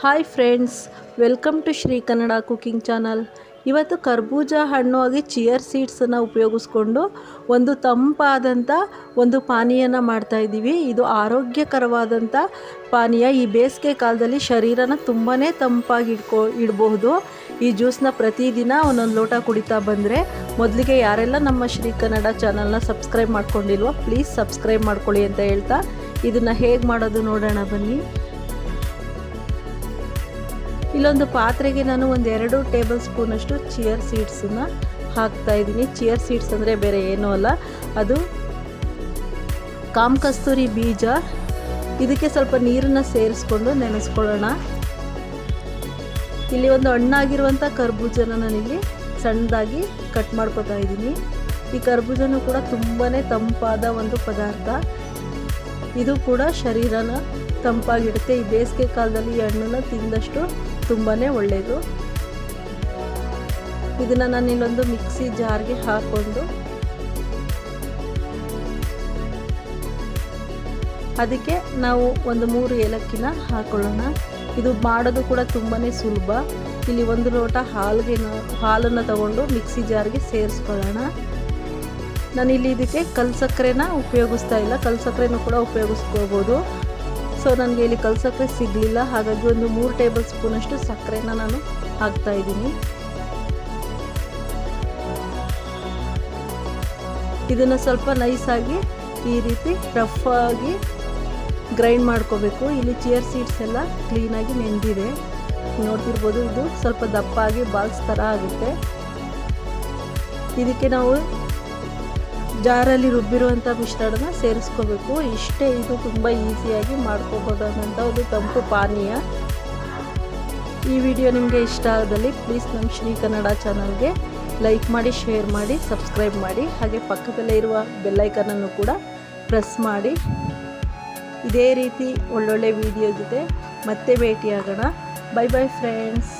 Hi friends, welcome to Shri Kannada cooking channel. ಇವತ್ತು ಕರ್ಬೂಜ ಹಣ್ಣು ಆಗಿ ಚಿಯರ್ ಸೀಡ್ಸನ್ನು ಉಪಯೋಗಿಸ್ಕೊಂಡು ಒಂದು ತಂಪಾದಂಥ ಒಂದು ಪಾನೀಯನ ಮಾಡ್ತಾ ಇದ್ದೀವಿ. ಇದು ಆರೋಗ್ಯಕರವಾದಂಥ ಪಾನೀಯ. ಈ ಬೇಸಿಗೆ ಕಾಲದಲ್ಲಿ ಶರೀರನ ತುಂಬಾ ತಂಪಾಗಿ ಇಟ್ಕೊ ಇಡಬಹುದು. ಈ ಜ್ಯೂಸ್ನ ಪ್ರತಿದಿನ ಒಂದೊಂದು ಲೋಟ ಕುಡಿತಾ ಬಂದರೆ ಮೊದಲಿಗೆ ಯಾರೆಲ್ಲ ನಮ್ಮ ಶ್ರೀ ಕನ್ನಡ ಚಾನಲ್ನ ಸಬ್ಸ್ಕ್ರೈಬ್ ಮಾಡ್ಕೊಂಡಿಲ್ವೋ, ಪ್ಲೀಸ್ ಸಬ್ಸ್ಕ್ರೈಬ್ ಮಾಡ್ಕೊಳ್ಳಿ ಅಂತ ಹೇಳ್ತಾ ಇದನ್ನು ಹೇಗೆ ಮಾಡೋದು ನೋಡೋಣ ಬನ್ನಿ. ಇಲ್ಲೊಂದು ಪಾತ್ರೆಗೆ ನಾನು ಒಂದು ಎರಡು ಟೇಬಲ್ ಸ್ಪೂನಷ್ಟು ಚಿಯರ್ ಸೀಡ್ಸನ್ನು ಹಾಕ್ತಾ ಇದ್ದೀನಿ. ಚಿಯರ್ ಸೀಡ್ಸ್ ಅಂದರೆ ಬೇರೆ ಏನೂ ಅಲ್ಲ. ಅದು ಕಾಮಕಸ್ತೂರಿ ಬೀಜ. ಇದಕ್ಕೆ ಸ್ವಲ್ಪ ನೀರನ್ನು ಸೇರಿಸ್ಕೊಂಡು ನೆನೆಸ್ಕೊಳ್ಳೋಣ. ಇಲ್ಲಿ ಒಂದು ಹಣ್ಣಾಗಿರುವಂಥ ಕರ್ಬೂಜನ ನಾನಿಲ್ಲಿ ಸಣ್ಣದಾಗಿ ಕಟ್ ಮಾಡ್ಕೊತಾ ಇದ್ದೀನಿ. ಈ ಕರ್ಬೂಜನೂ ಕೂಡ ತುಂಬಾ ತಂಪಾದ ಒಂದು ಪದಾರ್ಥ. ಇದು ಕೂಡ ಶರೀರನ ತಂಪಾಗಿಡುತ್ತೆ. ಈ ಬೇಸಿಗೆ ಕಾಲದಲ್ಲಿ ಈ ಹಣ್ಣನ್ನು ತಿಂದಷ್ಟು ತುಂಬಾ ಒಳ್ಳೆಯದು ಇದನ್ನು ನಾನು ಇಲ್ಲೊಂದು ಮಿಕ್ಸಿ ಜಾರ್ಗೆ ಹಾಕ್ಕೊಂಡು ಅದಕ್ಕೆ ನಾವು ಒಂದು ಮೂರು ಏಲಕ್ಕಿನ ಹಾಕೊಳ್ಳೋಣ. ಇದು ಮಾಡೋದು ಕೂಡ ತುಂಬಾ ಸುಲಭ. ಇಲ್ಲಿ ಒಂದು ಲೋಟ ಹಾಲಿಗೆ ಹಾಲನ್ನು ತಗೊಂಡು ಮಿಕ್ಸಿ ಜಾರ್ಗೆ ಸೇರಿಸ್ಕೊಳ್ಳೋಣ. ನಾನಿಲ್ಲಿ ಇದಕ್ಕೆ ಕಲ್ಸಕ್ಕರೆನ ಉಪಯೋಗಿಸ್ತಾ ಇಲ್ಲ. ಕಲ್ ಸಕ್ಕರೆನೂ ಕೂಡ ಉಪಯೋಗಿಸ್ಕೋಬೋದು. ಸೊ ನನಗೆ ಇಲ್ಲಿ ಕಲ್ ಸಕ್ಕರೆ ಸಿಗಲಿಲ್ಲ. ಹಾಗಾಗಿ ಒಂದು ಮೂರು ಟೇಬಲ್ ಸ್ಪೂನಷ್ಟು ಸಕ್ಕರೆನ ನಾನು ಹಾಕ್ತಾ ಇದ್ದೀನಿ. ಇದನ್ನು ಸ್ವಲ್ಪ ನೈಸಾಗಿ ಈ ರೀತಿ ರಫ್ ಆಗಿ ಗ್ರೈಂಡ್ ಮಾಡ್ಕೋಬೇಕು. ಇಲ್ಲಿ ಚೇರ್ ಸೀಡ್ಸ್ ಎಲ್ಲ ಕ್ಲೀನಾಗಿ ನೆಂದಿದೆ. ನೋಡ್ತಿರ್ಬೋದು ಇದು ಸ್ವಲ್ಪ ದಪ್ಪಾಗಿ ಬಾಲ್ಸ್ ಥರ ಆಗುತ್ತೆ. ಇದಕ್ಕೆ ನಾವು ಜಾರಲ್ಲಿ ರುಬ್ಬಿರುವಂಥ ಮಿಶ್ರಣನ ಸೇರಿಸ್ಕೋಬೇಕು. ಇಷ್ಟೇ ಇದು ತುಂಬ ಈಸಿಯಾಗಿ ಮಾಡ್ಕೋಬೋದಾದಂಥ ಒಂದು ತಂಪು ಪಾನೀಯ. ಈ ವಿಡಿಯೋ ನಿಮಗೆ ಇಷ್ಟ ಆದಲ್ಲಿ ಪ್ಲೀಸ್ ನಮ್ಮ ಶ್ರೀ ಕನ್ನಡ ಚಾನಲ್ಗೆ ಲೈಕ್ ಮಾಡಿ ಶೇರ್ ಮಾಡಿ ಸಬ್ಸ್ಕ್ರೈಬ್ ಮಾಡಿ. ಹಾಗೆ ಪಕ್ಕದಲ್ಲೇ ಇರುವ ಬೆಲ್ಲೈಕನನ್ನು ಕೂಡ ಪ್ರೆಸ್ ಮಾಡಿ. ಇದೇ ರೀತಿ ಒಳ್ಳೊಳ್ಳೆ ವಿಡಿಯೋ ಜೊತೆ ಮತ್ತೆ ಭೇಟಿಯಾಗೋಣ. Bye bye friends